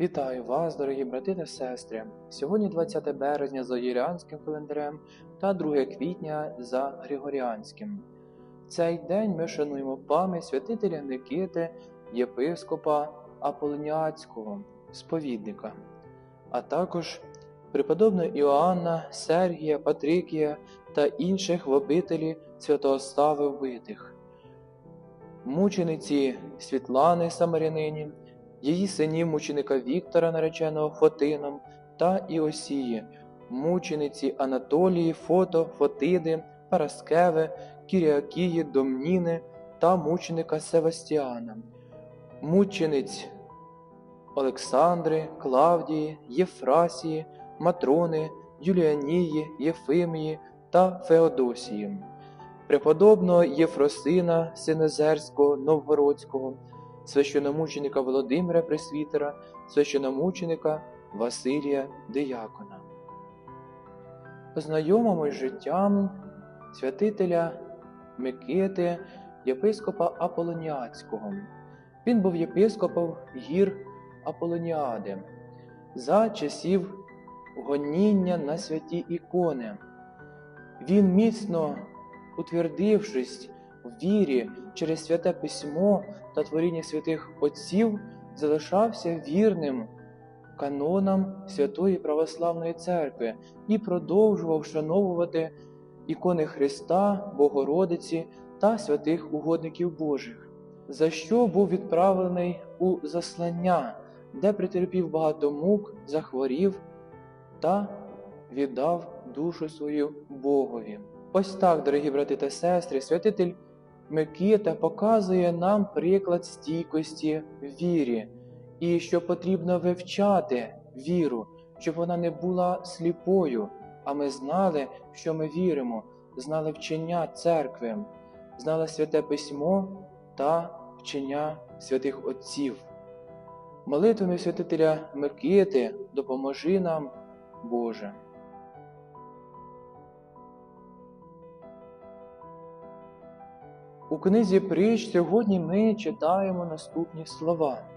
Вітаю вас, дорогі брати та сестри. Сьогодні 20 березня за юліанським календарем та 2 квітня за Григоріанським. В цей день ми шануємо пам'ять святителя Никити, єпископа Аполініацького, сповідника, а також преподобного Іоанна, Сергія, Патрикія та інших в обителі Святослави вбитих, мучениці Світлани Самарянині, її синів мученика Віктора, нареченого Фотином, та Іосії, мучениці Анатолії, Фото, Фотиди, Параскеви, Кіріакії, Домніни та мученика Севастіана, мучениць Олександри, Клавдії, Єфрасії, Матрони, Юліанії, Єфимії та Феодосії, преподобного Єфросина Синезерського Новгородського, священомученика Володимира Пресвітера, священомученика Василія Диякона. Познайомимось з життям святителя Микити, єпископа Аполоніацького. Він був єпископом гір Аполоніади за часів гоніння на святі ікони. Він міцно утвердившись в вірі через святе письмо та творіння святих отців, залишався вірним канонам Святої Православної Церкви і продовжував вшановувати ікони Христа, Богородиці та святих угодників Божих, за що був відправлений у заслання, де претерпів багато мук, захворів та віддав душу свою Богові. Ось так, дорогі брати та сестри, святитель Микита показує нам приклад стійкості в вірі, і що потрібно вивчати віру, щоб вона не була сліпою, а ми знали, що ми віримо, знали вчення церкви, знали святе письмо та вчення святих отців. Молитвами святителя Микити допоможи нам, Боже. У книзі притч сьогодні ми читаємо наступні слова.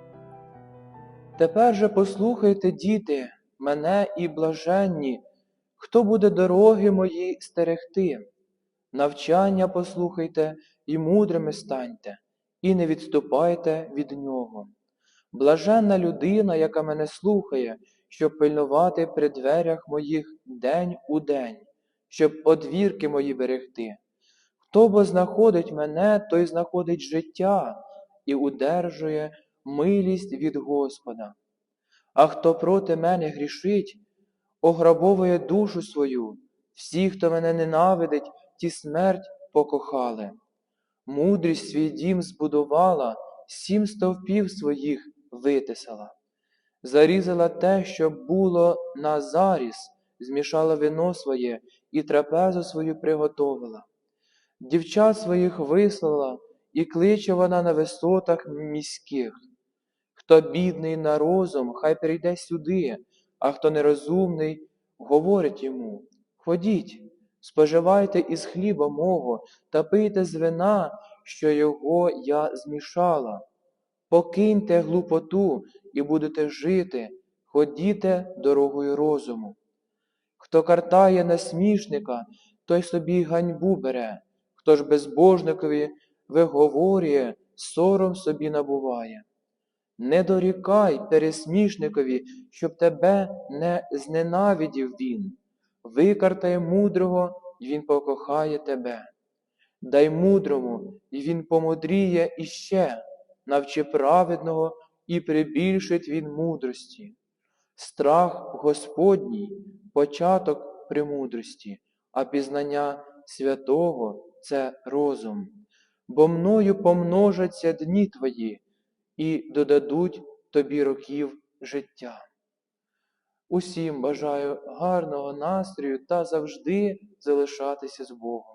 Тепер же послухайте, діти, мене і блаженні, хто буде дороги мої стерегти. Навчання послухайте і мудрими станьте, і не відступайте від нього. Блаженна людина, яка мене слухає, щоб пильнувати при дверях моїх день у день, щоб одвірки мої берегти. Хто бо знаходить мене, той знаходить життя і удержує милість від Господа. А хто проти мене грішить, ограбовує душу свою, всі, хто мене ненавидить, ті смерть покохали. Мудрість свій дім збудувала, сім стовпів своїх витисала. Зарізала те, що було на заріз, змішала вино своє і трапезу свою приготовила. Дівчат своїх вислала, і кличе вона на висотах міських. Хто бідний на розум, хай прийде сюди, а хто нерозумний, говорить йому Ходіть, споживайте із хліба мого та пийте з вина, що його я змішала. Покиньте глупоту і будете жити, ходіте дорогою розуму. Хто картає насмішника, той собі ганьбу бере. Хто ж безбожникові виговорює, сором собі набуває. Не дорікай пересмішникові, щоб тебе не зненавидів він. Викартай мудрого, і він покохає тебе. Дай мудрому, і він помудріє іще, навчи праведного і прибільшить він мудрості. Страх Господній початок премудрості, а пізнання святого це розум, бо мною помножаться дні твої і додадуть тобі років життя. Усім бажаю гарного настрою та завжди залишатися з Богом.